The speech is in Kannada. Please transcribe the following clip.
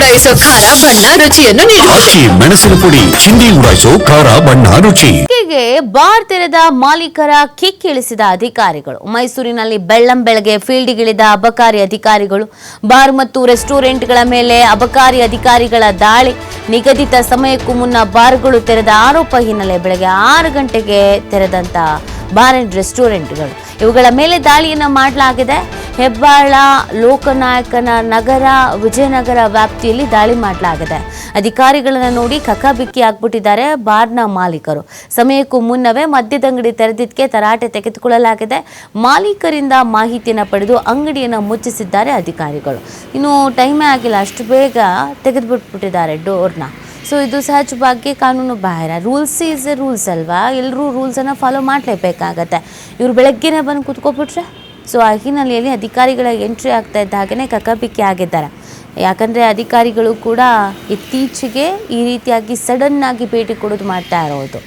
ಉಡಾಯಿಸೋ ಖಾರ ಬಣ್ಣ ರುಚಿಯನ್ನು ನೀಡುತ್ತದೆ ಮೆಣಸಿನ ಪುಡಿ ಚಿಂದಿ ಉಡಾಯಿಸೋ ಖಾರ ಬಣ್ಣ ರುಚಿ. ಬಾರ್ ತೆರೆದ ಮಾಲೀಕರ ಕಿಕ್ಕಿಳಿಸಿದ ಅಧಿಕಾರಿಗಳು ಮೈಸೂರಿನಲ್ಲಿ ಬೆಳ್ಳಂ ಬೆಳಗ್ಗೆ ಫೀಲ್ಡ್ಗಿಳಿದ ಅಬಕಾರಿ ಅಧಿಕಾರಿಗಳು ಬಾರ್ ಮತ್ತು ರೆಸ್ಟೋರೆಂಟ್ಗಳ ಮೇಲೆ ಅಬಕಾರಿ ಅಧಿಕಾರಿಗಳ ದಾಳಿ ನಿಗದಿತ ಸಮಯಕ್ಕೂ ಮುನ್ನ ಬಾರ್ಗಳು ತೆರೆದ ಆರೋಪ ಹಿನ್ನೆಲೆ ಬೆಳಗ್ಗೆ ಆರು ಗಂಟೆಗೆ ತೆರೆದಂತ ಬಾರ್ ಅಂಡ್ ರೆಸ್ಟೋರೆಂಟ್ಗಳು. ಇವುಗಳ ಮೇಲೆ ದಾಳಿಯನ್ನ ಮಾಡಲಾಗಿದೆ. ಹೆಬ್ಬಾಳ, ಲೋಕನಾಯಕನ ನಗರ, ವಿಜಯನಗರ ವ್ಯಾಪ್ತಿಯಲ್ಲಿ ದಾಳಿ ಮಾಡಲಾಗಿದೆ. ಅಧಿಕಾರಿಗಳನ್ನು ನೋಡಿ ಕಕ್ಕಾಬಿಕ್ಕಿ ಆಗ್ಬಿಟ್ಟಿದ್ದಾರೆ ಬಾರ್ನ ಮಾಲೀಕರು. ಸಮಯಕ್ಕೂ ಮುನ್ನವೇ ಮದ್ಯದಂಗಡಿ ತೆರೆದಿದ್ದಕ್ಕೆ ತರಾಟೆ ತೆಗೆದುಕೊಳ್ಳಲಾಗಿದೆ. ಮಾಲೀಕರಿಂದ ಮಾಹಿತಿಯನ್ನು ಪಡೆದು ಅಂಗಡಿಯನ್ನು ಮುಚ್ಚಿಸಿದ್ದಾರೆ ಅಧಿಕಾರಿಗಳು. ಇನ್ನು ಟೈಮೇ ಆಗಿಲ್ಲ, ಅಷ್ಟು ಬೇಗ ತೆಗೆದುಬಿಟ್ಬಿಟ್ಟಿದ್ದಾರೆ ಡೋರ್ನ. ಸೊ ಇದು ಸಹಜವಾಗಿ ಕಾನೂನು ಬಾಹಿರ. ರೂಲ್ಸ್ ಈಸ್ ಎ ರೂಲ್ಸ್ ಅಲ್ವಾ? ಎಲ್ಲರೂ ರೂಲ್ಸನ್ನು ಫಾಲೋ ಮಾಡಲೇಬೇಕಾಗತ್ತೆ. ಇವರು ಬೆಳಗ್ಗೆನೇ ಬಂದು ಕೂತ್ಕೊಬಿಟ್ರೆ? ಸೊ ಆ ಹಿನ್ನೆಲೆಯಲ್ಲಿ ಅಧಿಕಾರಿಗಳ ಎಂಟ್ರಿ ಆಗ್ತಾ ಇದ್ದ ಹಾಗೆಯೇ ಕಕ್ಕಬಿಕ್ಕಿ ಆಗಿದ್ದಾರೆ. ಯಾಕಂದರೆ ಅಧಿಕಾರಿಗಳು ಕೂಡ ಇತ್ತೀಚೆಗೆ ಈ ರೀತಿಯಾಗಿ ಸಡನ್ನಾಗಿ ಭೇಟಿ ಕೊಡೋದು ಮಾಡ್ತಾ ಇರೋದು.